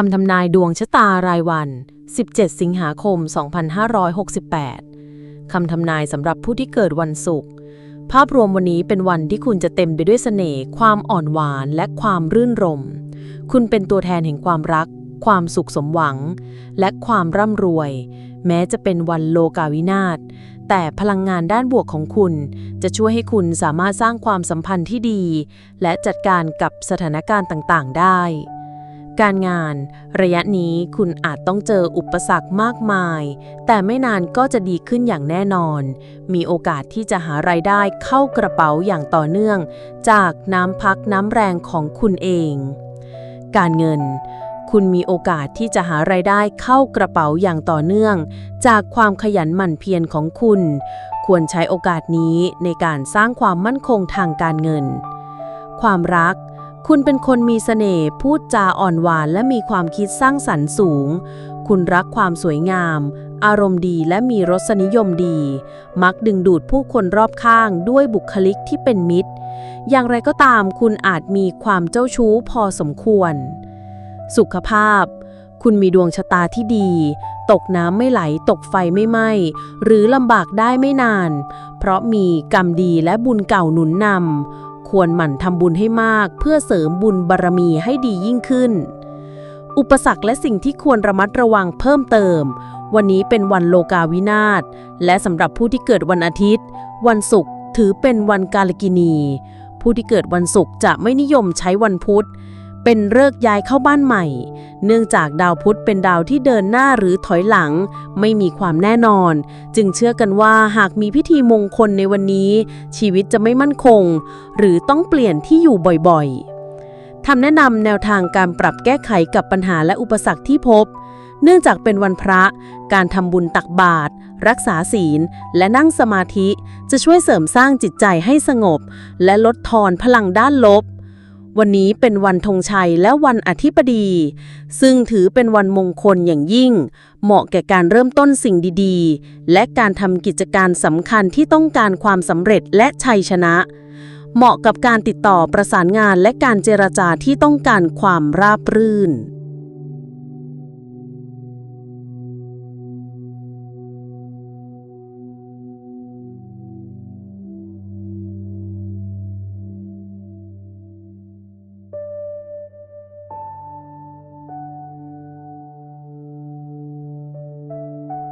คำทำนายดวงชะตารายวัน 17 สิงหาคม 2568 คำทำนายสำหรับผู้ที่เกิดวันศุกร์ ภาพรวมวันนี้เป็นวันที่คุณจะเต็มไปด้วยเสน่ห์ ความอ่อนหวาน และความรื่นรม คุณเป็นตัวแทนแห่งความรัก ความสุขสมหวัง และความร่ำรวย แม้จะเป็นวันโลกาวินาศ แต่พลังงานด้านบวกของคุณ จะช่วยให้คุณสามารถสร้างความสัมพันธ์ที่ดี และจัดการกับสถานการณ์ต่าง ๆ ได้ การงาน ระยะนี้คุณอาจต้องเจออุปสรรคมากมาย แต่ไม่นานก็จะดีขึ้นอย่างแน่นอน มีโอกาสที่จะหารายได้เข้ากระเป๋าอย่างต่อเนื่อง จากน้ำพักน้ำแรงของคุณเอง การเงิน คุณมีโอกาสที่จะหารายได้เข้ากระเป๋าอย่างต่อเนื่อง จากความขยันหมั่นเพียรของคุณ ควรใช้โอกาสนี้ในการสร้างความมั่นคงทางการเงิน ความรัก คุณเป็นคนมีเสน่ห์พูดจาอ่อนหวานและมีความคิดสร้างสรรค์สูง คุณรักความสวยงาม อารมณ์ดีและมีรสนิยมดี มักดึงดูดผู้คนรอบข้างด้วยบุคลิกที่เป็นมิตร อย่างไรก็ตามคุณอาจมีความเจ้าชู้พอสมควร สุขภาพ คุณมีดวงชะตาที่ดี ตกน้ำไม่ไหล ตกไฟไม่ไหม้ หรือลำบากได้ไม่นาน เพราะมีกรรมดีและบุญเก่าหนุนนำ ควรหมั่นทำบุญให้มาก เพื่อเสริมบุญบารมีให้ดียิ่งขึ้น อุปสรรคและสิ่งที่ควรระมัดระวังเพิ่มเติม วันนี้เป็นวันโลกาวินาศและสำหรับผู้ที่เกิดวันอาทิตย์ วันศุกร์ถือเป็นวันกาลกินี ผู้ที่เกิดวันศุกร์จะไม่นิยมใช้วันพุธ เป็นเลิกย้ายเข้าบ้านใหม่ เนื่องจากดาวพุธเป็นดาวที่เดินหน้าหรือถอยหลัง ไม่มีความแน่นอน จึงเชื่อกันว่าหากมีพิธีมงคลในวันนี้ ชีวิตจะไม่มั่นคง หรือต้องเปลี่ยนที่อยู่บ่อยๆทำแนะนำแนวทางการปรับแก้ไขกับปัญหาและอุปสรรคที่พบ เนื่องจากเป็นวันพระ การทำบุญตักบาตรรักษาศีล และนั่งสมาธิ จะช่วยเสริมสร้างจิตใจให้สงบ และลดทอนพลังด้านลบ วันนี้เป็นวันธงชัยและวันอธิปดี ซึ่งถือเป็นวันมงคลอย่างยิ่ง เหมาะแก่การเริ่มต้นสิ่งดีๆ และการทำกิจการสำคัญที่ต้องการความสำเร็จและชัยชนะ เหมาะกับการติดต่อประสานงานและการเจรจาที่ต้องการความราบรื่น